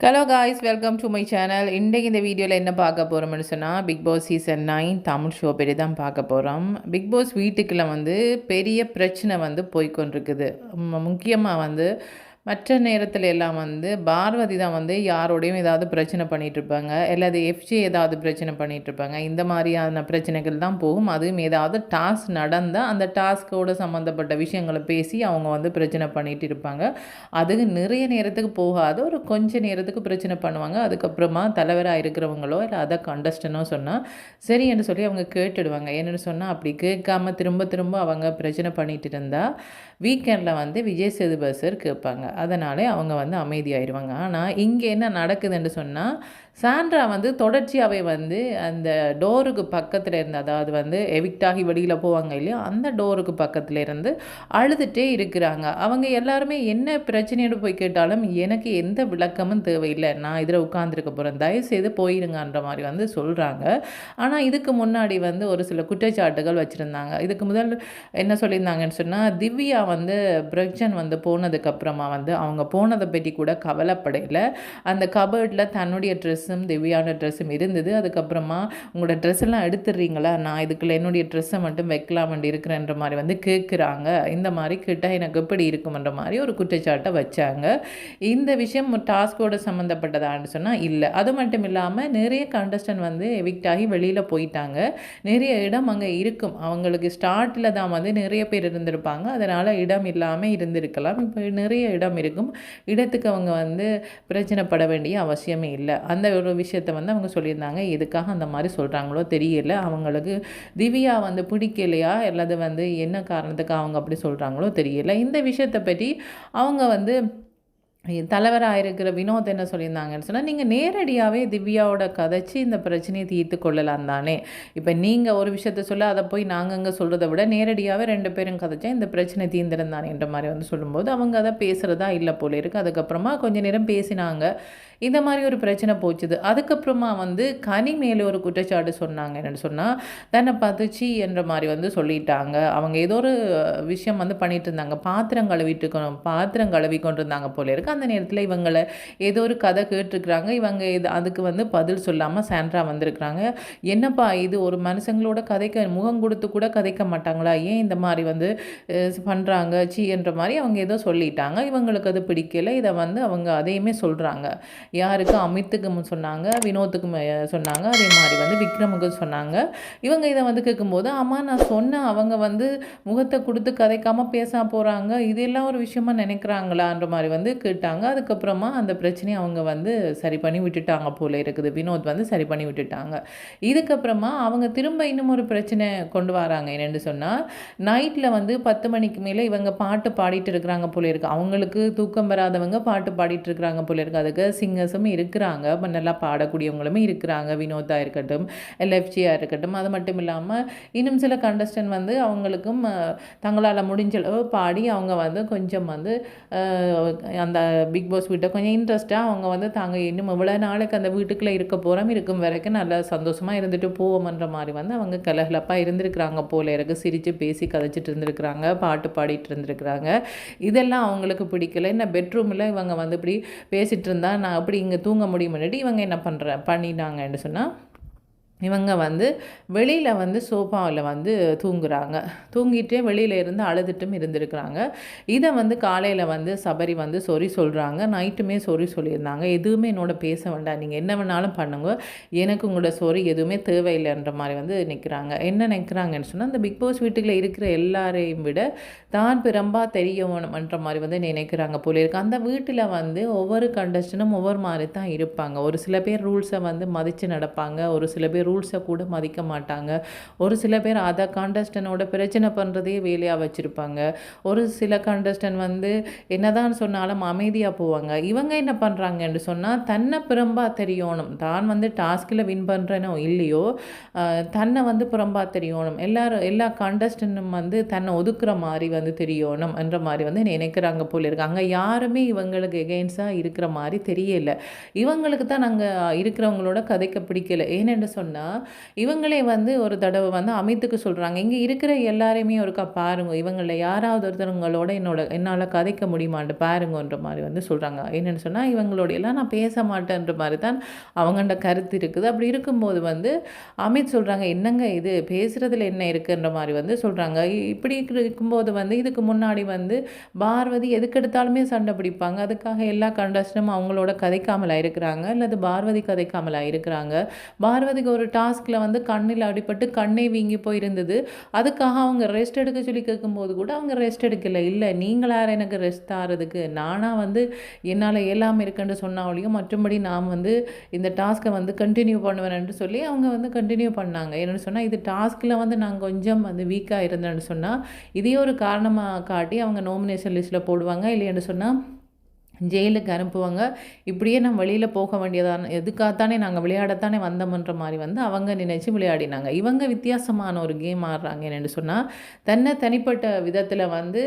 Hello guys welcome to my channel இன்றைக்கு இந்த வீடியோவில் என்ன பார்க்க போகிறோம்னு சொன்னால் Bigg Boss season nine Tamil show பெரிய தான் பார்க்க போகிறோம் பிக் பாஸ் வீட்டுக்குள்ளே வந்து பெரிய பிரச்சனை வந்து போய்க்கொண்டிருக்குது. முக்கியமாக வந்து மற்ற நேரத்தில் எல்லாம் வந்து பார்வதி தான் வந்து யாரோடையும் ஏதாவது பிரச்சனை பண்ணிகிட்டு இருப்பாங்க இல்லாது எஃப்ஜி ஏதாவது பிரச்சனை பண்ணிகிட்டு இருப்பாங்க இந்த மாதிரியான பிரச்சனைகள் தான் போகும். அதுவும் ஏதாவது டாஸ்க் நடந்தால் அந்த டாஸ்கோட சம்மந்தப்பட்ட விஷயங்களை பேசி அவங்க வந்து பிரச்சனை பண்ணிகிட்டு இருப்பாங்க அதுக்கு நிறைய நேரத்துக்கு போகாது. ஒரு கொஞ்ச நேரத்துக்கு பிரச்சனை பண்ணுவாங்க. அதுக்கப்புறமா தலைவராக இருக்கிறவங்களோ இல்லை அதை கண்டஸ்டனோ சொன்னால் சரி என்று சொல்லி அவங்க கேட்டுடுவாங்க. என்னென்னு சொன்னால் அப்படி கேட்காம திரும்ப திரும்ப அவங்க பிரச்சனை பண்ணிகிட்டு இருந்தால் வீக்கெண்டில் வந்து விஜய் சேதுபதி சார் கேட்பாங்க. அதனாலே அவங்க வந்து அமைதியாயிருவாங்க. ஆனால் இங்கே என்ன நடக்குதுன்னு சொன்னால் சாண்ட்ரா வந்து தொடர்ச்சியாகவே வந்து அந்த டோருக்கு பக்கத்தில் இருந்து அதாவது வந்து எவிக்டாகி வெளியில் போவாங்க இல்லையா? அந்த டோருக்கு பக்கத்தில் இருந்து அழுதுகிட்டே இருக்கிறாங்க. அவங்க எல்லாருமே என்ன பிரச்சனையோடு போய் கேட்டாலும் எனக்கு எந்த விளக்கமும் தேவையில்லை. நான் இதில் உட்காந்துருக்க போகிறேன் தயவுசெய்து போயிருங்கன்ற மாதிரி வந்து சொல்கிறாங்க ஆனால் இதுக்கு முன்னாடி வந்து ஒரு சில குற்றச்சாட்டுகள் வச்சுருந்தாங்க. இதுக்கு முதல் என்ன சொல்லியிருந்தாங்கன்னு சொன்னால் திவ்யா வந்து பிரக்ஜன் வந்து போனதுக்கப்புறமா வந்து அவங்க போனதை பற்றி கூட கவலைப்படையில் அந்த கபர்டில் தன்னுடைய ட்ரெஸ் ட்ரெஸ்ஸும் திவ்யான ட்ரெஸ்ஸும் இருந்தது. அதுக்கப்புறமா உங்களோட ட்ரெஸ் எல்லாம் எடுத்துடுறீங்களா? நான் இதுக்குள்ள என்னுடைய ட்ரெஸ்ஸை மட்டும் வைக்கலாம் வேண்டி இருக்கிறேன்ற மாதிரி வந்து கேட்குறாங்க. இந்த மாதிரி கேட்டால் எனக்கு எப்படி இருக்குமன்ற மாதிரி ஒரு குற்றச்சாட்டை வச்சாங்க. இந்த விஷயம் டாஸ்கோட சம்மந்தப்பட்டதான்னு சொன்னால் இல்லை. அது மட்டும் இல்லாமல் நிறைய கண்டஸ்டன் வந்து எவிக்ட் ஆகி வெளியில் போயிட்டாங்க. நிறைய இடம் அங்கே இருக்கும். அவங்களுக்கு ஸ்டார்ட்டில் தான் வந்து நிறைய பேர் இருந்திருப்பாங்க. அதனால் இடம் இல்லாமல் இருந்திருக்கலாம். இப்போ நிறைய இடம் இருக்கும். இடத்துக்கு அவங்க வந்து பிரச்சனைப்பட வேண்டிய அவசியமே இல்லை. அந்த ஒரு விஷயத்த வந்து அவங்க சொல்லியிருந்தாங்க. எதுக்காக அந்த மாதிரி சொல்கிறாங்களோ தெரியல. அவங்களுக்கு திவ்யா வந்து பிடிக்கலையா? அல்லது வந்து என்ன காரணத்துக்கு அவங்க அப்படி சொல்கிறாங்களோ தெரியல. இந்த விஷயத்தை பற்றி அவங்க வந்து தலைவராக இருக்கிற வினோத் என்ன சொல்லியிருந்தாங்கன்னு சொன்னால் நீங்கள் நேரடியாகவே திவ்யாவோட கதைச்சி இந்த பிரச்சனையை தீர்த்து கொள்ளலாம் தானே. இப்போ நீங்கள் ஒரு விஷயத்த சொல்ல அதை போய் நாங்கள் அங்கே சொல்கிறத விட நேரடியாகவே ரெண்டு பேரும் கதைச்சா இந்த பிரச்சனை தீர்ந்திருந்தானேன்ற மாதிரி வந்து சொல்லும்போது அவங்க அதை பேசுகிறதா இல்லை போல இருக்குது அதுக்கப்புறமா கொஞ்சம் நேரம் பேசினாங்க. இந்த மாதிரி ஒரு பிரச்சனை போச்சுது. அதுக்கப்புறமா வந்து கனி மேலே ஒரு குற்றச்சாட்டு சொன்னாங்க. என்னென்னு சொன்னால் தன்னை பார்த்து என்ற மாதிரி வந்து சொல்லிட்டாங்க. அவங்க ஏதோ ஒரு விஷயம் வந்து பண்ணிட்டு இருந்தாங்க. பாத்திரம் கழுவிட்டு பாத்திரம் கழுவி கொண்டு இருந்தாங்க போல இருக்கு. அந்த நேரத்தில் இவங்களை ஏதோ ஒரு கதை கேட்டிருக்கிறாங்க. இவங்க இது அதுக்கு வந்து பதில் சொல்லாமல் சாண்ட்ரா வந்திருக்கிறாங்க. என்னப்பா இது? ஒரு மனுஷங்களோட கதைக்க முகம் கொடுத்து கூட கதைக்க மாட்டாங்களா? ஏன் இந்த மாதிரி வந்து பண்ணுறாங்க சி என்ற மாதிரி அவங்க ஏதோ சொல்லிட்டாங்க. இவங்களுக்கு அது பிடிக்கல. இதை வந்து அவங்க அதையுமே சொல்கிறாங்க யாருக்கு அமித்துக்கு சொன்னாங்க வினோத்துக்கு சொன்னாங்க அதே மாதிரி வந்து விக்ரமுக்கு சொன்னாங்க. இவங்க இதை வந்து கேட்கும்போது ஆமாம் நான் சொன்ன அவங்க வந்து முகத்தை கொடுத்து கதைக்காமல் பேச போகிறாங்க இதெல்லாம் ஒரு விஷயமா நினைக்கிறாங்களான்ற மாதிரி வந்து கேட்டாங்க. அதுக்கப்புறமா அந்த பிரச்சனையை அவங்க வந்து சரி பண்ணி விட்டுட்டாங்க போல இருக்குது. வினோத் வந்து சரி பண்ணி விட்டுட்டாங்க. இதுக்கப்புறமா அவங்க திரும்ப இன்னும் ஒரு பிரச்சனை கொண்டு வராங்க. என்னென்னு சொன்னால் நைட்டில் வந்து பத்து மணிக்கு மேலே இவங்க பாட்டு பாடிட்டு இருக்கிறாங்க போல இருக்குது அவங்களுக்கு தூக்கம் வராதவங்க பாட்டு பாடிட்டு இருக்கிறாங்க போல இருக்குது அதுக்கு சிங்க சிங்கர்ஸும் இருக்கிறாங்க. நல்லா பாடக்கூடியவங்களுமே இருக்கிறாங்க. வினோதா இருக்கட்டும் எல்எஃப்ஜியாக இருக்கட்டும். அது மட்டும் இல்லாமல் இன்னும் சில கண்டஸ்டன் வந்து அவங்களுக்கும் தங்களால் முடிஞ்ச அளவு பாடி அவங்க வந்து கொஞ்சம் வந்து அந்த பிக் பாஸ் வீட்டை கொஞ்சம் இன்ட்ரெஸ்ட்டாக அவங்க வந்து தாங்க இன்னும் இவ்வளோ நாளைக்கு அந்த வீட்டுக்குள்ளே இருக்க போகிறோம் இருக்கும் வரைக்கும் நல்லா சந்தோஷமாக இருந்துட்டு போவோம்ன்ற மாதிரி வந்து அவங்க கலகலப்பாக இருந்திருக்கிறாங்க போல இருக்கு. சிரித்து பேசி கதைச்சிட்டு இருந்திருக்கிறாங்க. பாட்டு பாடிட்டு இருந்திருக்கிறாங்க. இதெல்லாம் அவங்களுக்கு பிடிக்கல. என்ன பெட்ரூமில் இவங்க வந்து இப்படி பேசிகிட்டு இருந்தால் நான் அப்படி இங்கே தூங்க முடியும்னுட்டு இவங்க என்ன பண்ணுற பண்ணிட்டாங்கன்னு சொன்னால் இவங்க வந்து வெளியில் வந்து சோஃபாவில் வந்து தூங்குறாங்க. தூங்கிட்டே வெளியில் இருந்து அழுதுட்டும் இருந்திருக்கிறாங்க. இதை வந்து காலையில் வந்து சபரி வந்து சொறி சொல்கிறாங்க நைட்டுமே சொறி சொல்லியிருந்தாங்க. எதுவுமே என்னோட பேச வேண்டாம். நீங்கள் என்ன வேணாலும் பண்ணுங்க. எனக்கு உங்களோட சொறி எதுவுமே தேவையில்லைன்ற மாதிரி வந்து நிற்கிறாங்க என்ன நிற்கிறாங்கன்னு சொன்னால் அந்த பிக் பாஸ் வீட்டுக்குள்ள இருக்கிற எல்லாரையும் விட தான் பிரம்பா தெரியணும்ன்ற மாதிரி வந்து நினைக்கிறாங்க போல இருக்கு. அந்த வீட்டில் வந்து ஒவ்வொரு கண்டஸ்டனும் ஒவ்வொரு மாதிரி தான் இருப்பாங்க. ஒரு சில பேர் ரூல்ஸை வந்து மதித்து நடப்பாங்க. ஒரு சில பேர் ரூல்ஸை கூட மதிக்க மாட்டாங்க. ஒரு சில பேர் அதை காண்டஸ்டனோட பிரச்சனை பண்ணுறதே வேலையாக வச்சுருப்பாங்க. ஒரு சில காண்டஸ்டன் வந்து என்னதான் சொன்னாலும் அமைதியாக போவாங்க. இவங்க என்ன பண்ணுறாங்கன்னு சொன்னால் தன்னை புறம்பாக தெரியணும். தான் வந்து டாஸ்கில் வின் பண்ணுறேனோ இல்லையோ தன்னை வந்து புறம்பாக தெரியணும். எல்லாரும் எல்லா காண்டஸ்டனும் வந்து தன்னை ஒதுக்குற மாதிரி வந்து தெரியணும் என்ற மாதிரி வந்து நினைக்கிறாங்க போல இருக்காங்க யாருமே இவங்களுக்கு எகெயின்ஸாக இருக்கிற மாதிரி தெரியல. இவங்களுக்கு தான் நாங்கள் இருக்கிறவங்களோட கதைக்க பிடிக்கல. ஏனென்று சொன்னால் சொன்னால் இவங்களே வந்து ஒரு தடவை வந்து அமித்துக்கு சொல்கிறாங்க இங்கே இருக்கிற எல்லாரையுமே ஒருக்கா பாருங்க இவங்களில் யாராவது ஒருத்தருங்களோட என்னோட என்னால் கதைக்க முடியுமான்ட்டு பாருங்கன்ற மாதிரி வந்து சொல்கிறாங்க என்னென்னு சொன்னால் இவங்களோட எல்லாம் நான் பேச மாட்டேன்ற மாதிரி தான் அவங்கள்ட கருத்து இருக்குது. அப்படி இருக்கும்போது வந்து அமித் சொல்கிறாங்க என்னங்க இது? பேசுகிறதுல என்ன இருக்குன்ற மாதிரி வந்து சொல்கிறாங்க இப்படி இருக்கும்போது வந்து இதுக்கு முன்னாடி வந்து பார்வதி எதுக்கெடுத்தாலுமே சண்டை பிடிப்பாங்க. அதுக்காக எல்லா கண்டஸ்டனும் அவங்களோட கதைக்காமலாக இருக்கிறாங்க அல்லது பார்வதி கதைக்காமலாக இருக்கிறாங்க. பார்வதிக்கு ஒரு டாஸ்கில் வந்து கண்ணில் அடிபட்டு கண்ணே வீங்கி போயிருந்தது. அதுக்காக அவங்க ரெஸ்ட் எடுக்க சொல்லி கேட்கும்போது கூட அவங்க ரெஸ்ட் எடுக்கலை. இல்லை நீங்களார எனக்கு ரெஸ்ட் தாரதுக்கு? நானாக வந்து என்னால் இயலாமல் இருக்குன்னு சொன்னாலையும் மற்றபடி நான் வந்து இந்த டாஸ்க்கை வந்து கண்டினியூ பண்ணுவேன்னு சொல்லி அவங்க வந்து கண்டினியூ பண்ணாங்க. என்னென்னு சொன்னால் இது டாஸ்கில் வந்து நான் கொஞ்சம் வந்து வீக்காக இருந்தேன்னு சொன்னால் இதே ஒரு காரணமாக காட்டி அவங்க நோமினேஷன் லிஸ்ட்டில் போடுவாங்க. இல்லைன்னு சொன்னால் ஜெயிலுக்கு அனுப்புவாங்க. இப்படியே நம்ம வெளியில் போக வேண்டியதான எதுக்காகத்தானே நாங்கள் விளையாடத்தானே வந்தோம்ன்ற மாதிரி வந்து அவங்க நினச்சி விளையாடினாங்க. இவங்க வித்தியாசமான ஒரு கேம் ஆடுறாங்க என்னென்னு சொன்னால் தன்னை தனிப்பட்ட விதத்தில் வந்து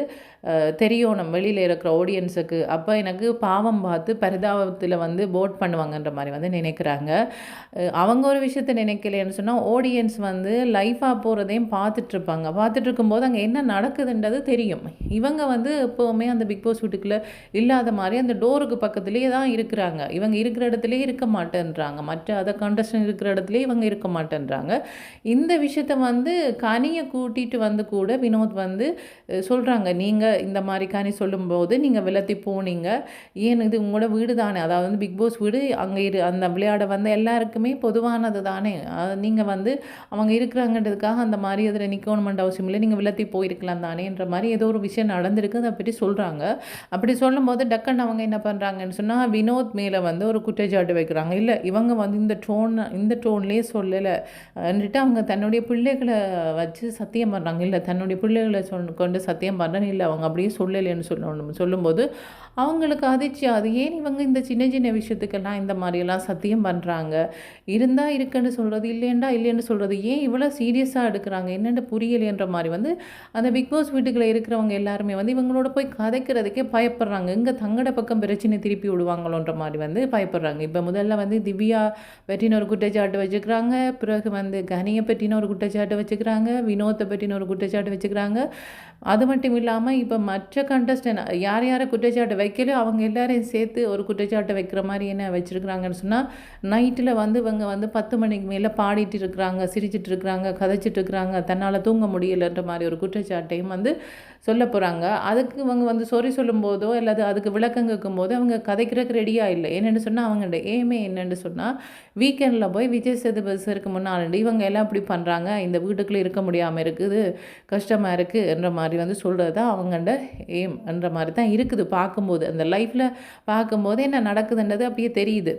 தெரியும் நம்ம வெளியில் இருக்கிற ஆடியன்ஸுக்கு அப்போ எனக்கு பாவம் பார்த்து பரிதாபத்தில் வந்து போட் பண்ணுவாங்கன்ற மாதிரி வந்து நினைக்கிறாங்க. அவங்க ஒரு விஷயத்தை நினைக்கலைன்னு சொன்னால் ஆடியன்ஸ் வந்து லைஃபாக போகிறதையும் பார்த்துட்ருப்பாங்க பார்த்துட்ருக்கும்போது அங்கே என்ன நடக்குதுன்றது தெரியும். இவங்க வந்து எப்போவுமே அந்த பிக் பாஸ் வீட்டுக்குள்ளே இல்லாத மாதிரி இந்த டோருக்கு பக்கத்துலேயே தான் இருக்கிறாங்க. இவங்க இருக்கிற இடத்துலேயே இருக்க மாட்டேன்றாங்க. மற்ற அதை கண்டஸ்டன் இருக்கிற இடத்துலேயே இவங்க இருக்க மாட்டேன்றாங்க. இந்த விஷயத்த வந்து கனியை கூட்டிகிட்டு வந்து கூட வினோத் வந்து சொல்கிறாங்க நீங்கள் இந்த மாதிரி கனி சொல்லும்போது நீங்கள் விலத்தி போனீங்க. ஏன் இது உங்களோட வீடு தானே? அதாவது வந்து பிக் பாஸ் வீடு அங்கே இரு அந்த விளையாட வந்த எல்லாருக்குமே பொதுவானது தானே? நீங்கள் வந்து அவங்க இருக்கிறாங்கன்றதுக்காக அந்த மாதிரி அதில் நிற்கணுமெண்ட் அவசியம் இல்லை. நீங்கள் விலத்தி போயிருக்கலாம் தானேன்ற மாதிரி ஏதோ ஒரு விஷயம் நடந்திருக்கு. அதை பற்றி சொல்கிறாங்க அப்படி சொல்லும்போது டக்குன்னு அவங்க என்ன பண்ணுறாங்கன்னு சொன்னால் வினோத் மேலே வந்து ஒரு குற்றச்சாட்டு வைக்கிறாங்க. இல்லை இவங்க வந்து இந்த டோன் இந்த டோன்லேயே சொல்லலை. அவங்க தன்னுடைய பிள்ளைகளை வச்சு சத்தியம் பண்ணுறாங்க இல்லை தன்னுடைய பிள்ளைகளை சொல் கொண்டு சத்தியம் பண்ணுறேன் இல்லை அவங்க அப்படியே சொல்லலைன்னு சொல்லணும். சொல்லும்போது அவங்களுக்கு அதிர்ச்சி அது ஏன் இவங்க இந்த சின்ன சின்ன விஷயத்துக்கெல்லாம் இந்த மாதிரியெல்லாம் சத்தியம் பண்ணுறாங்க இருந்தால் இருக்குன்னு சொல்கிறது இல்லையண்டா இல்லைன்னு சொல்கிறது ஏன் இவ்வளோ சீரியஸாக எடுக்கிறாங்க? என்னென்ன புரியலைன்ற மாதிரி வந்து அந்த பிக் பாஸ் வீட்டுக்குள்ளே இருக்கிறவங்க எல்லாருமே வந்து இவங்களோட போய் கதைக்கிறதுக்கே பயப்படுறாங்க. இங்கே தங்கட பக்கம் பிரச்சனை திருப்பி விடுவாங்களோன்ற மாதிரி வந்து பயப்படுறாங்க. இப்போ முதல்ல வந்து திவ்யா பற்றின ஒரு குற்றச்சாட்டு வச்சுக்கிறாங்க. பிறகு வந்து கனியை பற்றின ஒரு குற்றச்சாட்டு வச்சுக்கிறாங்க. வினோத்தை பற்றின ஒரு குற்றச்சாட்டு வச்சுக்கிறாங்க. அது மட்டும் இல்லாமல் இப்போ மற்ற கண்டஸ்டன் யார் யாரை குற்றச்சாட்டு வைக்கலையோ அவங்க எல்லாரையும் சேர்த்து ஒரு குற்றச்சாட்டை வைக்கிற மாதிரி என்ன வச்சுருக்குறாங்கன்னு சொன்னால் நைட்டில் வந்து இவங்க வந்து பத்து மணிக்கு மேலே பாடிட்டு இருக்கிறாங்க சிரிச்சிட்டு இருக்கிறாங்க கதைச்சிட்டு இருக்கிறாங்க தன்னால் தூங்க முடியலைன்ற மாதிரி ஒரு குற்றச்சாட்டையும் வந்து சொல்ல போகிறாங்க அதுக்கு இவங்க வந்து சொறி சொல்லும்போதோ அல்லது அதுக்கு விளக்கம் கேட்கும்போது அவங்க கதைக்கிறதுக்கு ரெடியாக இல்லை. என்னென்னு சொன்னால் அவங்களோட ஏமே என்னென்னு சொன்னால் வீக்கெண்டில் போய் விஜய் சேதுபதி முன்னால் இவங்க எல்லாம் இப்படி பண்ணுறாங்க இந்த வீட்டுக்குள்ளே இருக்க முடியாமல் இருக்குது கஷ்டமாக இருக்குது என்ற மாதிரி வந்து சொல்கிறது தான் அவங்கள்ட ஏம் என்ற மாதிரி தான் இருக்குது பார்க்கும்போது. அந்த லைஃப்பில் பார்க்கும்போது என்ன நடக்குதுன்றது அப்படியே தெரியுது.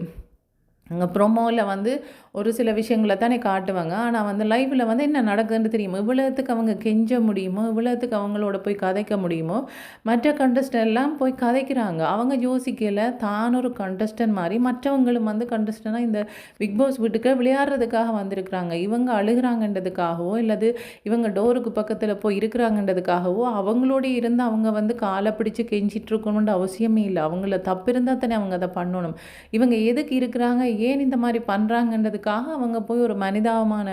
அங்கே ப்ரொமோவில் வந்து ஒரு சில விஷயங்களை தானே காட்டுவாங்க. ஆனால் வந்து லைவில் வந்து என்ன நடக்குதுன்னு தெரியுமோ? இவ்வளோத்துக்கு அவங்க கெஞ்ச முடியுமோ? இவ்வளோத்துக்கு அவங்களோட போய் கதைக்க முடியுமோ? மற்ற கண்டஸ்டன் எல்லாம் போய் கதைக்கிறாங்க. அவங்க யோசிக்கல. தான் ஒரு கண்டஸ்டன் மாதிரி மற்றவங்களும் வந்து கண்டஸ்டனாக இந்த பிக் பாஸ் வீட்டுக்கு விளையாடுறதுக்காக வந்திருக்கிறாங்க. இவங்க அழுகிறாங்கன்றதுக்காகவோ இல்லது இவங்க டோருக்கு பக்கத்தில் போய் இருக்கிறாங்கன்றதுக்காகவோ அவங்களோட இருந்து அவங்க வந்து காலை பிடிச்சி கெஞ்சிட்டு இருக்கணுன்ற அவசியமே இல்லை. அவங்கள தப்பு இருந்தால் தானே அவங்க அதை பண்ணணும். இவங்க எதுக்கு இருக்கிறாங்க? ஏன் இந்த மாதிரி பண்ணுறாங்கன்றது அதுக்காக அவங்க போய் ஒரு மனிதாபமான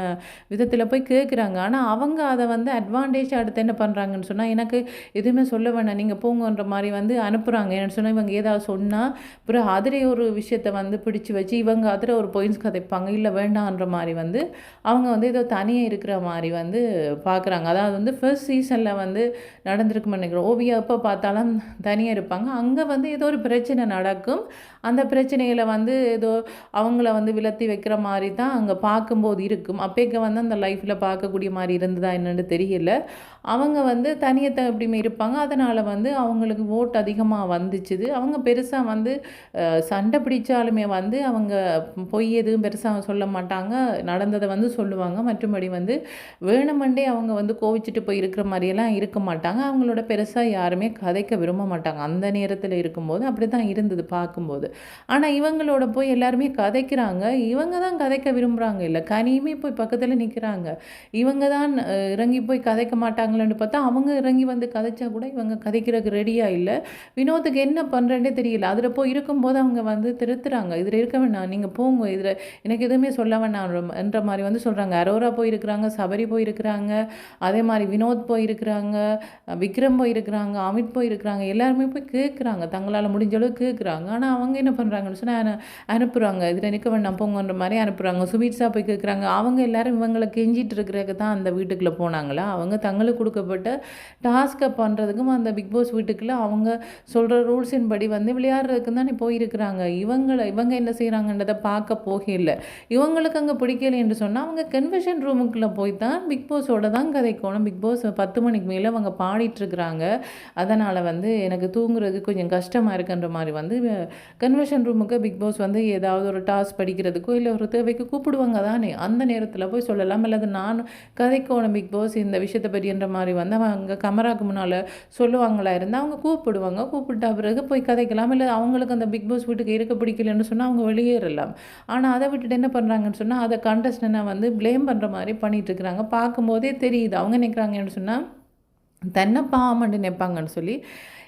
விதத்தில் போய் கேட்குறாங்க ஆனால் அவங்க அதை வந்து அட்வான்டேஜ் அடுத்து என்ன பண்ணுறாங்கன்னு சொன்னால் எனக்கு எதுவுமே சொல்ல வேணாம் நீங்கள் போங்கன்ற மாதிரி வந்து அனுப்புகிறாங்க என்னென்னு சொன்னால் இவங்க ஏதாவது சொன்னால் அப்புறம் அதில் ஒரு விஷயத்தை வந்து பிடிச்சி வச்சு இவங்க அதில் ஒரு பொயின்ஸ் கதைப்பாங்க. இல்லை வேண்டான்ற மாதிரி வந்து அவங்க வந்து ஏதோ தனியாக இருக்கிற மாதிரி வந்து பார்க்குறாங்க அதாவது வந்து ஃபர்ஸ்ட் சீசனில் வந்து நடந்திருக்குன்னு நினைக்கிறோம் ஓவியா எப்போ பார்த்தாலும் தனியாக இருப்பாங்க. அங்கே வந்து ஏதோ ஒரு பிரச்சனை நடக்கும். அந்த பிரச்சனைகளை வந்து ஏதோ அவங்கள வந்து விலத்தி வைக்கிற மாதிரி மாதிரி தான் அங்கே பார்க்கும்போது இருக்கும். அப்பேக்க வந்து அந்த லைஃப்பில் பார்க்கக்கூடிய மாதிரி இருந்ததா என்னென்னு தெரியல. அவங்க வந்து தனியத்தை எப்படியுமே இருப்பாங்க. அதனால் வந்து அவங்களுக்கு ஓட் அதிகமாக வந்துச்சுது. அவங்க பெருசாக வந்து சண்டை பிடிச்சாலுமே வந்து அவங்க பொய் எதுவும் பெருசாக சொல்ல மாட்டாங்க. நடந்ததை வந்து சொல்லுவாங்க. மற்றும்படி வந்து வேணுமண்டே அவங்க வந்து கோவிச்சிட்டு போய் இருக்கிற மாதிரியெல்லாம் இருக்க மாட்டாங்க. அவங்களோட பெருசாக யாருமே கதைக்க விரும்ப மாட்டாங்க. அந்த நேரத்தில் இருக்கும்போது அப்படி தான் இருந்தது பார்க்கும்போது. ஆனால் இவங்களோட போய் எல்லாருமே கதைக்கிறாங்க. இவங்க தான் கதைக்க விரும்புகிறாங்க இல்லை கனியுமே போய் பக்கத்தில் நிற்கிறாங்க இவங்க தான் இறங்கி போய் கதைக்க மாட்டாங்களேன்னு பார்த்தா அவங்க இறங்கி வந்து கதைச்சா கூட இவங்க கதைக்கிறதுக்கு ரெடியாக இல்லை. வினோத்துக்கு என்ன பண்ணுறேன்னே தெரியல. அதில் போய் இருக்கும்போது அவங்க வந்து திருத்துறாங்க. இதில் இருக்க வேணாம். நீங்கள் போங்க. இதில் எனக்கு எதுவுமே சொல்ல வேணாம். என்ற மாதிரி வந்து சொல்கிறாங்க அரோரா போயிருக்கிறாங்க சபரி போயிருக்கிறாங்க அதே மாதிரி வினோத் போயிருக்கிறாங்க விக்ரம் போயிருக்கிறாங்க அமித் போயிருக்கிறாங்க எல்லாருமே போய் கேட்குறாங்க தங்களால் முடிஞ்ச அளவு கேட்குறாங்க ஆனால் அவங்க என்ன பண்ணுறாங்கன்னு சொன்னால் அனுப்புகிறாங்க இதில் நிற்க வேண்டாம் போங்கன்ற மாதிரி அனுப்புகிறாங்க சுவீட்ஸாக போய் கேட்குறாங்க. அவங்க எல்லாரும் இவங்களை கெஞ்சிட்டு இருக்கிறதுக்கு தான் அந்த வீட்டுக்குள்ளே போனாங்களா? அவங்க தங்களுக்கு கொடுக்கப்பட்ட டாஸ்க்கை பண்ணுறதுக்கும் அந்த பிக் பாஸ் வீட்டுக்குள்ளே அவங்க சொல்கிற ரூல்ஸின் படி வந்து விளையாடுறதுக்கு தானே போயிருக்கிறாங்க. இவங்களை இவங்க என்ன செய்கிறாங்கன்றதை பார்க்க போகல இவங்களுக்கு அங்கே பிடிக்கல என்று சொன்னால் அவங்க கன்வென்ஷன் ரூமுக்குள்ளே போய் தான் பிக் பாஸோட தான் கதைக்கோணும். பிக் பாஸ் பத்து மணிக்கு மேலே அவங்க பாடிட்டுருக்குறாங்க அதனால் வந்து எனக்கு தூங்குறதுக்கு கொஞ்சம் கஷ்டமாக இருக்குன்ற மாதிரி வந்து கன்வென்ஷன் ரூமுக்கு பிக் பாஸ் வந்து ஏதாவது ஒரு டாஸ்க் படிக்கிறதுக்கோ இல்லை ஒரு சபைக்கு கூப்பிடுவாங்க தானே? அந்த நேரத்தில் போய் சொல்லலாம். அல்லது நான் கதைக்கோணும் பிக் பாஸ் இந்த விஷயத்தை பற்றின்ற மாதிரி வந்து அவங்க கமராக்கு முன்னால் சொல்லுவாங்களா இருந்தால் அவங்க கூப்பிடுவாங்க. கூப்பிட்டா பிறகு போய் கதைக்கலாம். இல்லை அவங்களுக்கு அந்த பிக் பாஸ் வீட்டுக்கு இருக்க பிடிக்கலன்னு சொன்னால் அவங்க வெளியேறலாம். ஆனால் அதை விட்டுட்டு என்ன பண்ணுறாங்கன்னு சொன்னால் அதை கண்டஸ்டனை வந்து ப்ளேம் பண்ணுற மாதிரி பண்ணிகிட்டு இருக்கிறாங்க. பார்க்கும்போதே தெரியுது. அவங்க நினைக்கிறாங்கன்னு சொன்னால் தன்னை பாவம்னு நினைப்பாங்கன்னு சொல்லி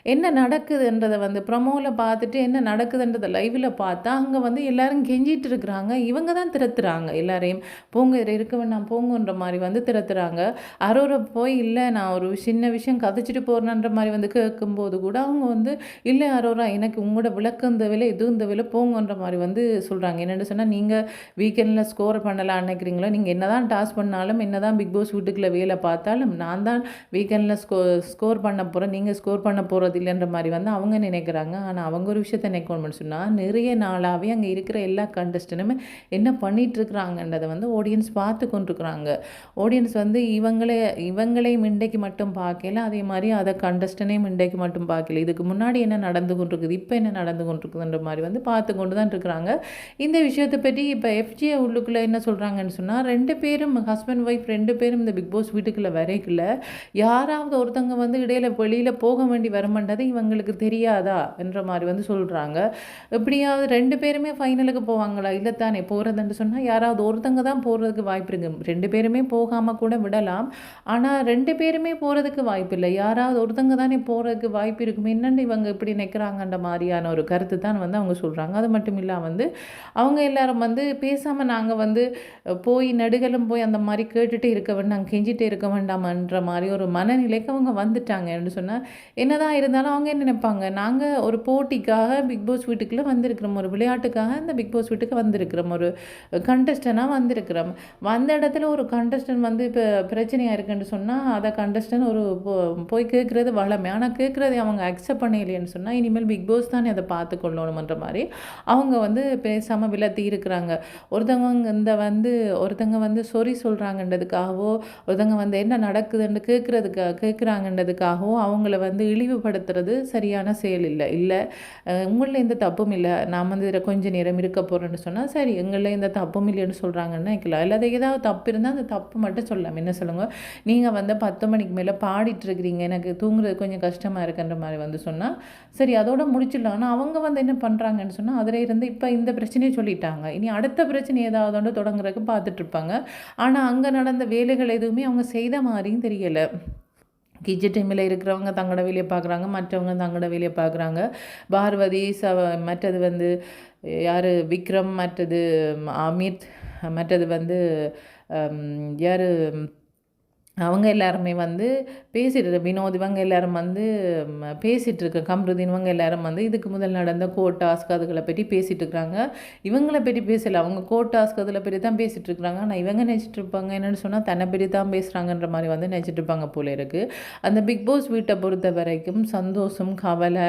என்ன நடக்குதுன்றதை வந்து ப்ரமோவில் பார்த்துட்டு என்ன நடக்குதுன்றதை லைவில் பார்த்தா அங்கே வந்து எல்லோரும் கெஞ்சிட்டு இருக்கிறாங்க. இவங்க தான் திறத்துறாங்க எல்லாரையும் போங்க இதில் இருக்க வேண்டாம் போங்கன்ற மாதிரி வந்து திறத்துறாங்க அரோரை போய் இல்லை நான் ஒரு சின்ன விஷயம் கதைச்சிட்டு போகிறேன்ற மாதிரி வந்து கேட்கும்போது கூட அவங்க வந்து இல்லை அரோரா எனக்கு உங்களோட விளக்கு இந்த விலை இது இந்த விலை போங்கன்ற மாதிரி வந்து சொல்கிறாங்க என்னென்னு சொன்னால் நீங்கள் வீக்கெண்டில் ஸ்கோர் பண்ணலாம் நினைக்கிறீங்களோ நீங்கள் என்ன தான் டாஸ் பண்ணாலும் என்ன தான் பிக் பாஸ் வீட்டுக்குள்ளே வேலை பார்த்தாலும் நான் தான் வீக்கெண்டில் ஸ்கோ ஸ்கோர் பண்ண போகிறேன் நீங்கள் ஸ்கோர் பண்ண போகிற போகிறது இல்லைன்ற மாதிரி வந்து அவங்க நினைக்கிறாங்க. ஆனால் அவங்க ஒரு விஷயத்த நினைக்கணும்னு சொன்னால் நிறைய நாளாகவே அங்கே இருக்கிற எல்லா கண்டஸ்டனுமே என்ன பண்ணிகிட்ருக்குறாங்கன்றதை வந்து ஆடியன்ஸ் பார்த்து கொண்டிருக்கிறாங்க. ஆடியன்ஸ் வந்து இவங்களே இவங்களையும் இன்றைக்கு மட்டும் பார்க்கல அதே மாதிரி அதை கண்டஸ்டனையும் இன்றைக்கு மட்டும் பார்க்கல. இதுக்கு முன்னாடி என்ன நடந்து கொண்டிருக்குது இப்போ என்ன நடந்து கொண்டிருக்குதுன்ற மாதிரி வந்து பார்த்து கொண்டு தான் இருக்கிறாங்க. இந்த விஷயத்தை பற்றி இப்போ எஃப்ஜிஏ உள்ளுக்குள்ளே என்ன சொல்கிறாங்கன்னு சொன்னால் ரெண்டு பேரும் ஹஸ்பண்ட் ஒய்ஃப் ரெண்டு பேரும் இந்த பிக் பாஸ் வீட்டுக்குள்ளே வரைக்குள்ள யாராவது ஒருத்தவங்க வந்து இடையில வெளியில் போக வேண்டி வரமாட்டேன் பண்ணுறது இவங்களுக்கு தெரியாதா என்ற மாதிரி வந்து சொல்கிறாங்க எப்படியாவது ரெண்டு பேருமே ஃபைனலுக்கு போவாங்களா? இல்லை தானே போகிறதுன்னு சொன்னால் யாராவது ஒருத்தங்க தான் போகிறதுக்கு வாய்ப்பு இருக்குது ரெண்டு பேருமே போகாமல் கூட விடலாம். ஆனால் ரெண்டு பேருமே போகிறதுக்கு வாய்ப்பு இல்லை. யாராவது ஒருத்தங்க தானே போகிறதுக்கு வாய்ப்பு இருக்கும். என்னென்னு இவங்க இப்படி நிற்கிறாங்கன்ற மாதிரியான ஒரு கருத்து தான் வந்து அவங்க சொல்கிறாங்க அது மட்டும் இல்லாமல் வந்து அவங்க எல்லாரும் வந்து பேசாமல் நாங்கள் வந்து போய் நடுகளும் போய் அந்த மாதிரி கேட்டுகிட்டே இருக்க வேண்டாம் கெஞ்சிட்டே இருக்க வேண்டாமன்ற மாதிரி ஒரு மனநிலைக்கு அவங்க வந்துட்டாங்க. என்று சொன்னால் என்னதான் இருந்தாலும் அவங்க என்ன நினைப்பாங்க? நாங்கள் ஒரு போட்டிக்காக பிக் பாஸ் வீட்டுக்குள்ளே வந்திருக்கிறோம். ஒரு விளையாட்டுக்காக இந்த பிக் பாஸ் வீட்டுக்கு வந்திருக்கிறோம். ஒரு கண்டஸ்டனாக வந்திருக்கிறோம். வந்த இடத்துல ஒரு கண்டஸ்டன் வந்து இப்போ பிரச்சனையாக இருக்குன்னு சொன்னால் அதை கண்டஸ்டன் ஒரு போய் கேட்குறது வளமை. ஆனால் கேட்குறதை அவங்க அக்செப்ட் பண்ணலையேன்னு சொன்னால் இனிமேல் பிக் பாஸ் தானே அதை பார்த்து கொள்ளணுமன்ற மாதிரி அவங்க வந்து பேசாமல் விலத்தி இருக்கிறாங்க. ஒருத்தவங்க இந்த வந்து ஒருத்தங்க வந்து சொறி சொல்கிறாங்கன்றதுக்காகவோ ஒருத்தங்க வந்து என்ன நடக்குதுன்னு கேட்குறதுக்காக கேட்குறாங்கன்றதுக்காகவோ அவங்கள வந்து இழிவுபடுத்த பயன்படுத்துறது சரியான செயல் இல்லை. இல்லை உங்களில் எந்த தப்பும் இல்லை. நான் வந்து இதில் கொஞ்சம் நேரம் இருக்க போகிறேன்னு சொன்னால் சரி எங்களில் எந்த தப்பும் இல்லைன்னு சொல்கிறாங்கன்னு நினைக்கலாம். இல்லை அது ஏதாவது தப்பு இருந்தால் அந்த தப்பு மட்டும் சொல்லலாம் என்ன சொல்லுங்கள் நீங்கள் வந்து பத்து மணிக்கு மேலே பாடிட்டுருக்கிறீங்க எனக்கு தூங்குறது கொஞ்சம் கஷ்டமாக இருக்குன்ற மாதிரி வந்து சொன்னால் சரி அதோட முடிச்சிடலாம். ஆனால் அவங்க வந்து என்ன பண்ணுறாங்கன்னு சொன்னால் அதில் இருந்து இப்போ இந்த பிரச்சனையை சொல்லிட்டாங்க. இனி அடுத்த பிரச்சனை ஏதாவது ஒன்று தொடங்குறதுக்கு பார்த்துட்ருப்பாங்க ஆனால் அங்கே நடந்த வேலைகள் எதுவுமே அவங்க செய்த மாதிரியும் தெரியலை. கிஜி டீமில் இருக்கிறவங்க தங்களோட வேலையை பார்க்குறாங்க மற்றவங்க தங்களோட வேலையை பார்க்குறாங்க. பார்வதி ச மற்றது வந்து யார் விக்ரம் மற்றது அமித் மற்றது வந்து யார் அவங்க எல்லாருமே வந்து பேசிட்டு வினோத் இவங்க எல்லாரும் வந்து பேசிகிட்டு இருக்க கம்ருதீன் இவங்க எல்லாரும் வந்து இதுக்கு முதல் நடந்த கோட்டாஸ்க் அதுகளை பற்றி பேசிகிட்டு இருக்கிறாங்க இவங்களை பற்றி பேசலை. அவங்க கோட்டாஸ்க் அதில் பற்றி தான் பேசிகிட்டு இருக்கிறாங்க ஆனால் இவங்க நினச்சிட்டு இருப்பாங்க என்னென்னு சொன்னால் தன்னை பற்றி தான் பேசுகிறாங்கன்ற மாதிரி வந்து நினச்சிட்டு இருப்பாங்க போல இருக்குது அந்த பிக் பாஸ் வீட்டை பொறுத்த வரைக்கும் சந்தோஷம் கவலை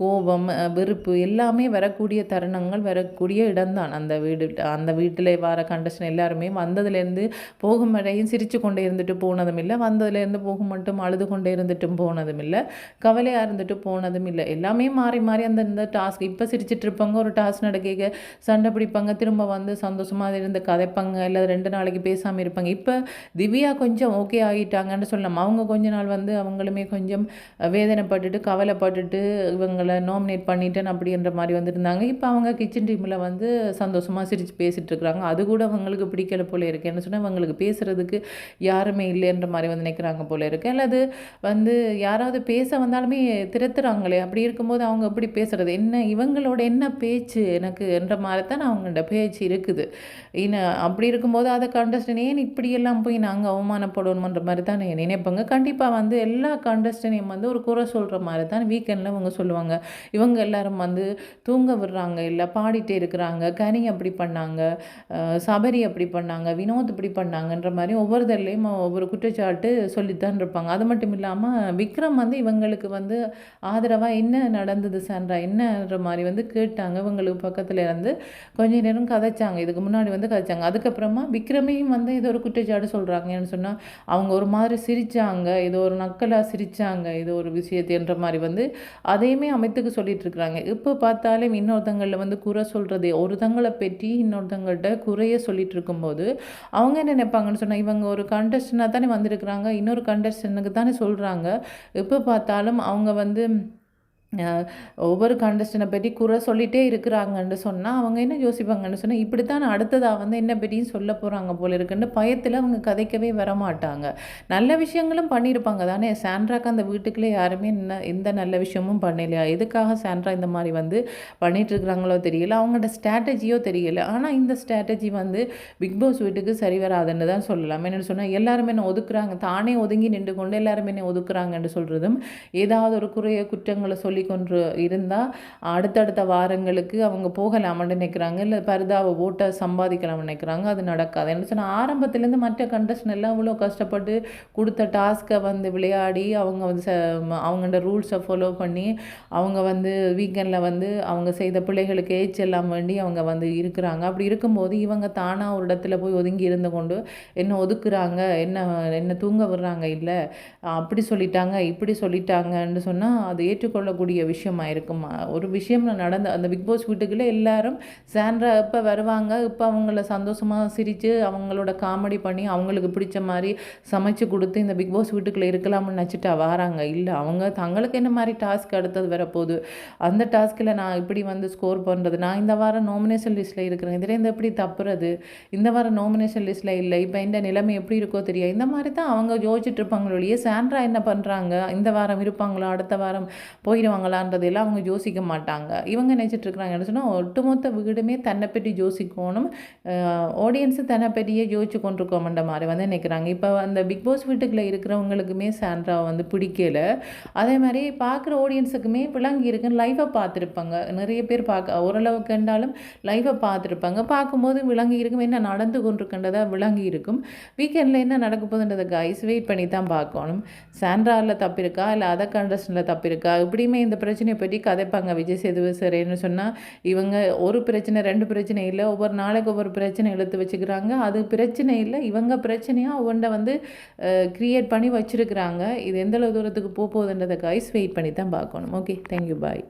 கோபம் வெறுப்பு எல்லாமே வரக்கூடிய தருணங்கள் வரக்கூடிய இடம்தான். அந்த வீடு அந்த வீட்டில் வர கண்டஷன் எல்லாருமே வந்ததுலேருந்து போகும் வரையும் சிரித்து கொண்டே இருந்துட்டு போனதும் இல்லை. வந்ததுலேருந்து போகும் மட்டும் அழுது கொண்டே இருந்துட்டும் போனதும் இல்லை. கவலையாக இருந்துட்டு போனதும் இல்லை. எல்லாமே மாறி மாறி அந்த இந்த டாஸ்க் இப்போ சிரிச்சிட்டு இருப்பாங்க. ஒரு டாஸ்க் நடக்க சண்டை பிடிப்பாங்க. திரும்ப வந்து சந்தோஷமாக இருந்து கதைப்பாங்க. இல்லை ரெண்டு நாளைக்கு பேசாமல் இருப்பாங்க. இப்போ திவ்யா கொஞ்சம் ஓகே ஆகிட்டாங்கன்னு சொல்லலாம். அவங்க கொஞ்ச நாள் வந்து அவங்களுமே கொஞ்சம் வேதனைப்பட்டுட்டு கவலைப்பட்டுட்டு இவங்களை அதனால் நாமினேட் பண்ணிட்டேன் அப்படின்ற மாதிரி வந்துருந்தாங்க. இப்போ அவங்க கிச்சன் டீமில் வந்து சந்தோஷமாக சிரித்து பேசிகிட்டு இருக்கிறாங்க அது கூட அவங்களுக்கு பிடிக்கல போல இருக்கு. என்ன சொன்னால் அவங்களுக்கு பேசுகிறதுக்கு யாருமே இல்லைன்ற மாதிரி வந்து நினைக்கிறாங்க போல இருக்கு. அல்லது வந்து யாராவது பேச வந்தாலுமே திறத்துறாங்களே அப்படி இருக்கும்போது அவங்க எப்படி பேசுகிறது என்ன இவங்களோட என்ன பேச்சு எனக்கு என்ற மாதிரி தான் அவங்களோட பேச்சு இருக்குது. இன்னும் அப்படி இருக்கும்போது அதை கண்டஸ்டன் ஏன் இப்படியெல்லாம் போய் நாங்கள் அவமானப்படணுன்ற மாதிரி தான் நினைப்பாங்க. கண்டிப்பாக வந்து எல்லா கண்டஸ்டனையும் வந்து ஒரு குறை சொல்கிற மாதிரி தான் வீக்கெண்டில் அவங்க சொல்லுவாங்க. இவங்க எல்லாரும் வந்து தூங்க விடுறாங்க இல்லை பாடிட்டே இருக்கிறாங்க கனி அப்படி பண்ணாங்க சபரி அப்படி பண்ணாங்க வினோத் இப்படி பண்ணாங்கன்ற மாதிரி ஒவ்வொருத்தர்லேயும் ஒவ்வொரு குற்றச்சாட்டு சொல்லித்தான் இருப்பாங்க. அது மட்டும் இல்லாமல் விக்ரம் வந்து இவங்களுக்கு வந்து ஆதரவாக என்ன நடந்தது சான்றா என்னன்ற மாதிரி வந்து கேட்டாங்க. இவங்களுக்கு பக்கத்தில் இருந்து கொஞ்ச நேரம் கதைச்சாங்க. இதுக்கு முன்னாடி வந்து கதைச்சாங்க. அதுக்கப்புறமா விக்ரமையும் வந்து இது ஒரு குற்றச்சாட்டு சொல்கிறாங்கன்னு சொன்னால் அவங்க ஒரு மாதிரி சிரித்தாங்க இது ஒரு நக்கலாக சிரித்தாங்க இது ஒரு விஷயத்துன்ற மாதிரி வந்து அதையுமே அமைத்துக்கு சொல்லிட்டு இருக்கிறாங்க இப்போ பார்த்தாலும் இன்னொருத்தங்களில் வந்து குறை சொல்கிறது ஒருத்தங்களை பற்றி இன்னொருத்தங்கள்ட்ட குறைய சொல்லிட்டு இருக்கும்போது அவங்க என்ன நினைப்பாங்கன்னு சொன்னால் இவங்க ஒரு கண்டஸ்டனாக தானே வந்திருக்கிறாங்க இன்னொரு கண்டஸ்டனுக்கு தானே சொல்கிறாங்க எப்போ பார்த்தாலும் அவங்க வந்து ஒவ்வொரு கண்டஸ்டனை பற்றி குறை சொல்லிகிட்டே இருக்கிறாங்கன்னு சொன்னால் அவங்க என்ன யோசிப்பாங்கன்னு சொன்னால் இப்படி தான் அடுத்ததாக வந்து என்ன பற்றியும் சொல்ல போகிறாங்க போல இருக்குன்னு பயத்தில் அவங்க கதைக்கவே வரமாட்டாங்க. நல்ல விஷயங்களும் பண்ணியிருப்பாங்க தானே. சாண்ட்ராக்கு அந்த வீட்டுக்குள்ளே யாருமே என்ன எந்த நல்ல விஷயமும் பண்ணலையா? எதுக்காக சாண்ட்ரா இந்த மாதிரி வந்து பண்ணிகிட்ருக்குறாங்களோ தெரியல. அவங்களோட ஸ்ட்ராட்டஜியோ தெரியல. ஆனால் இந்த ஸ்ட்ராட்டஜி வந்து பிக் பாஸ் வீட்டுக்கு சரி வராதுன்னு தான் சொல்லலாம். என்னென்னு சொன்னால் எல்லாருமே என்ன ஒதுக்குறாங்க? தானே ஒதுங்கி நின்று கொண்டு எல்லாருமே என்ன ஒதுக்குறாங்கன்னு சொல்கிறதும் ஏதாவது ஒரு குறைய குற்றங்களை சொல்லி கொண்டு இருந்தால் அடுத்தடுத்த வாரங்களுக்கு அவங்க போகலாம்னு நினைக்கிறாங்க. இல்லை பரிதாவை ஓட்டை சம்பாதிக்கலாம்னு நினைக்கிறாங்க. அது நடக்காது. என்ன சொன்னால் ஆரம்பத்துலேருந்து மற்ற கண்டஸ்டன் எல்லாம் அவ்வளோ கஷ்டப்பட்டு கொடுத்த டாஸ்க்கை வந்து விளையாடி அவங்க வந்து அவங்களோட ரூல்ஸை ஃபாலோ பண்ணி அவங்க வந்து வீக்கெண்டில் வந்து அவங்க செய்த பிள்ளைகளுக்கு ஏச் எல்லாம் வேண்டி அவங்க வந்து இருக்கிறாங்க. அப்படி இருக்கும்போது இவங்க தானாக ஒரு இடத்துல போய் ஒதுங்கி இருந்து கொண்டு என்ன ஒதுக்குறாங்க? என்ன என்ன தூங்க விடுறாங்க? இல்லை அப்படி சொல்லிட்டாங்க இப்படி சொல்லிட்டாங்கன்னு சொன்னால் அது ஏற்றுக்கொள்ளக்கூடிய கூடிய விஷயமா இருக்கும்? ஒரு விஷயம் நடந்த அந்த பிக் பாஸ் வீட்டுக்குள்ளே எல்லாரும் சாண்ட்ரா இப்போ வருவாங்க? இப்போ அவங்கள சந்தோஷமாக சிரித்து அவங்களோட காமெடி பண்ணி அவங்களுக்கு பிடிச்ச மாதிரி சமைச்சு கொடுத்து இந்த பிக் பாஸ் வீட்டுக்குள்ளே இருக்கலாம்னு நினச்சிட்டு வராங்க? இல்லை அவங்க தங்களுக்கு என்ன மாதிரி டாஸ்க் அடுத்தது வரப்போகுது? அந்த டாஸ்கில் நான் இப்படி வந்து ஸ்கோர் பண்ணுறது? நான் இந்த வாரம் நாமினேஷன் லிஸ்ட்டில் இருக்கிறேன். இதில் இந்த எப்படி தப்புறது? இந்த வாரம் நாமினேஷன் லிஸ்ட்டில் இல்லை. இப்போ இந்த நிலைமை எப்படி இருக்கோ தெரியும் இந்த மாதிரி தான் அவங்க யோசிச்சுட்டு இருப்பாங்களே சாண்ட்ரா என்ன பண்ணுறாங்க இந்த வாரம் இருப்பாங்களோ? அடுத்த வாரம் போயிடுவாங்க. பண்ணுவாங்களான்றதெல்லாம் அவங்க யோசிக்க மாட்டாங்க. இவங்க நினச்சிட்டு இருக்கிறாங்கன்னு சொன்னால் ஒட்டுமொத்த வீடுமே தன்னை பற்றி யோசிக்கணும். ஆடியன்ஸு தன்னை பற்றியே யோசிச்சு கொண்டிருக்கோம்ன்ற மாதிரி வந்து நினைக்கிறாங்க. இப்போ அந்த பிக் பாஸ் வீட்டுக்குள்ளே இருக்கிறவங்களுக்குமே சாண்ட்ரா வந்து பிடிக்கல. அதே மாதிரி பார்க்குற ஆடியன்ஸுக்குமே விளங்கி இருக்குன்னு லைவை பார்த்துருப்பாங்க. நிறைய பேர் பார்க்க ஓரளவுக்கு கண்டாலும் லைவை பார்த்துருப்பாங்க. பார்க்கும்போது விளங்கி இருக்கும். என்ன நடந்து கொண்டிருக்கின்றதாக விளங்கி இருக்கும். வீக்கெண்டில் என்ன நடக்க போகுதுன்றதை கைஸ் வெயிட் பண்ணி தான் பார்க்கணும். சாண்ட்ராவில் தப்பு இருக்கா இல்லை அதர் கண்டஸ்டனில் தப்பு இருக்கா இப்படியுமே இந்த பிரச்சனையை பற்றி கதைப்பாங்க விஜய் சேதுபதி சரேன்னு சொன்னால் இவங்க ஒரு பிரச்சனை ரெண்டு பிரச்சனை இல்லை ஒவ்வொரு நாளைக்கு ஒவ்வொரு பிரச்சனை இழுத்து வச்சுக்கிறாங்க. அது பிரச்சனை இல்லை இவங்க பிரச்சனையாக அவன்ட வந்து க்ரியேட் பண்ணி வச்சுருக்கிறாங்க. இது எந்த தூரத்துக்கு போகுதுன்றதை கைஸ் வெயிட் பண்ணி தான் பார்க்கணும் ஓகே தேங்க்யூ பாய்